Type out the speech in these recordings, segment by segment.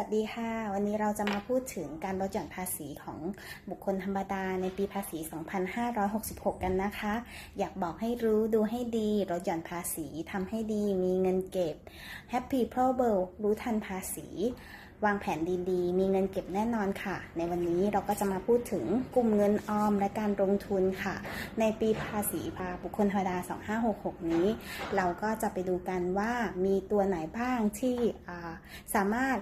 วัสดีค่ะ วันนี้เราจะมาพูดถึงการลดหย่อนภาษีของบุคคลธรรมดาในปีภาษี 2566 กันนะคะ อยากบอกให้รู้ดูให้ดีลดหย่อนภาษีทำให้ดีมีเงินเก็บ Happy p r o b l e รู้ทันภาษี วางแผนดีๆ มีเงินเก็บแน่นอนค่ะ ในวันนี้เราก็จะมาพูดถึงกลุ่มเงินออมและการลงทุนค่ะ ในปีภาษีพาบุคคลธรรมดา 2566 นี้ เราก็จะไปดูกันว่ามีตัวไหนบ้างที่สามารถ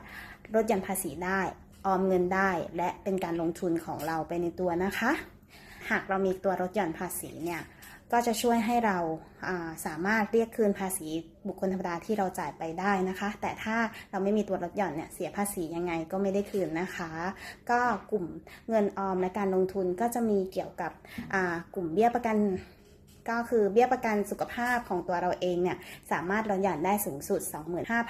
ลดหย่อนภาษีได้ ออมเงินได้ และเป็นการลงทุนของเราไปในตัวนะคะ หากเรามีตัวลดหย่อนภาษีเนี่ย ก็จะช่วยให้เราาสามารถเรียกคืนภาษีบุคคลธรรมดาที่เราจ่ายไปได้นะคะ แต่ถ้าเราไม่มีตัวลดหย่อนเนี่ย เสียภาษียังไงก็ไม่ได้คืนนะคะ ก็กลุ่มเงินออมและการลงทุนก็จะมีเกี่ยวกับกลุ่มเบี้ยประกัน ก็คือเบี้ยประกันสุขภาพของตัวเราเองเนี่ยสามารถลดหย่อนได้สูงสุด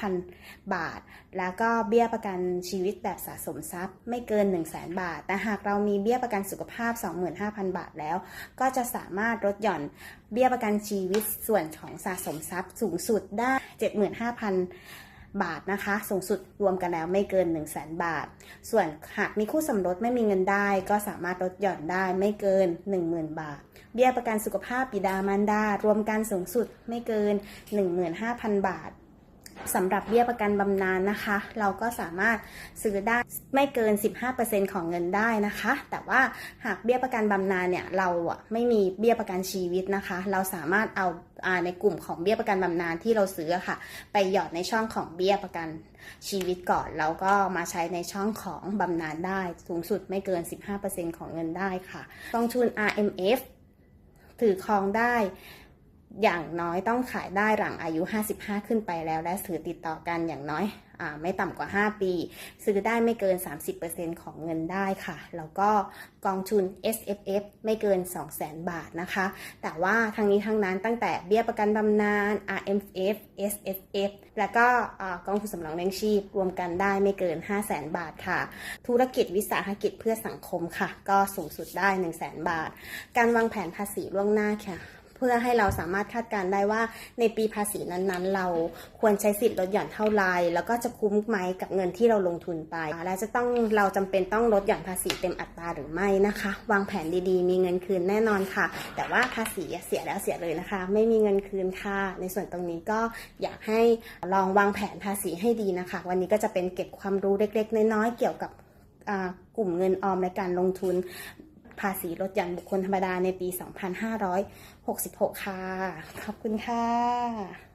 25,000 บาท แล้วก็เบี้ยประกันชีวิตแบบสะสมทรัพย์ ไม่เกิน 1 0 0 0 0แบาท แต่หากเรามีเบี้ยประกันสุขภาพ 25,000 บาทแล้ว ก็จะสามารถลดหย่อนเบี้ยประกันชีวิตส่วนของสะสมทรัพย์สูงสุดได้ 75,000บาทนะคะ สูงสุดรวมกันแล้วไม่เกิน 1 0 0 0 0แบาท ส่วนหากมีคู่สมรสไม่มีเงินได้ ก็สามารถลดหย่อนได้ไม่เกิน 10,000 บาท เบี้ยประกันสุขภาพบิดามารดา รวมกันสูงสุดไม่เกิน 15,000 บาทสำหรับเบี้ยประกันบำนาญนะคะ เราก็สามารถซื้อได้ไม่เกิน 15%ของเงินได้นะคะ แต่ว่าหากเบี้ยประกันบำนาญเนี่ยเราไม่มีเบี้ยประกันชีวิตนะคะ เราสามารถเอาในกลุ่มของเบี้ยประกันบำนาญที่เราซื้อค่ะ ไปหยอดในช่องของเบี้ยประกันชีวิตก่อนแล้วก็มาใช้ในช่องของบำนาญได้ สูงสุดไม่เกิน 15%ของเงินได้ค่ะกองทุน RMF ถือครองได้ อย่างน้อยต้องขายได้หลังอายุ 55 ขึ้นไปแล้ว และถือติดต่อกันอย่างน้อยอไม่ต่ำกว่า 5 ปี ซื้อได้ไม่เกิน 30%ของเงินได้ค่ะ แล้วก็กองทุน S F F ไม่เกิน 200,000 บาทนะคะ แต่ว่าทั้งนี้ทั้งนั้นตั้งแต่เบี้ยประกันบำนาญ R M F S F F แล้วก็กองทุนสำรองเลี้ยงชีพรวมกันได้ไม่เกิน 500,000 บาทค่ะ ธุรกิจวิสาหกิจเพื่อสังคมค่ะ ก็สูงสุดได้ 100,000 บาท การวางแผนภาษีล่วงหน้าค่ะ พื่อให้เราสามารถคาดการณ์ได้ว่าในปีภาษีนั้นๆ เราควรใช้สิทธิ์ลดหย่อนเท่าไรแล้วก็จะคุ้มไหมกับเงินที่เราลงทุนไป และจะต้องเราจำเป็นต้องลดหย่อนภาษีเต็มอัตราหรือไม่นะคะ วางแผนดีๆ มีเงินคืนแน่นอนค่ะ แต่ว่าภาษีเสียแล้วเสียเลยนะคะ ไม่มีเงินคืนค่ะ ในส่วนตรงนี้ก็อยากให้ลองวางแผนภาษีให้ดีนะคะ วันนี้ก็จะเป็นเก็บความรู้เล็กๆ น้อยๆเกี่ยวกับกลุ่มเงินออมและการลงทุน ภาษีลดหย่อนบุคคลธรรมดาในปี 2566 ค่ะ ขอบคุณค่ะ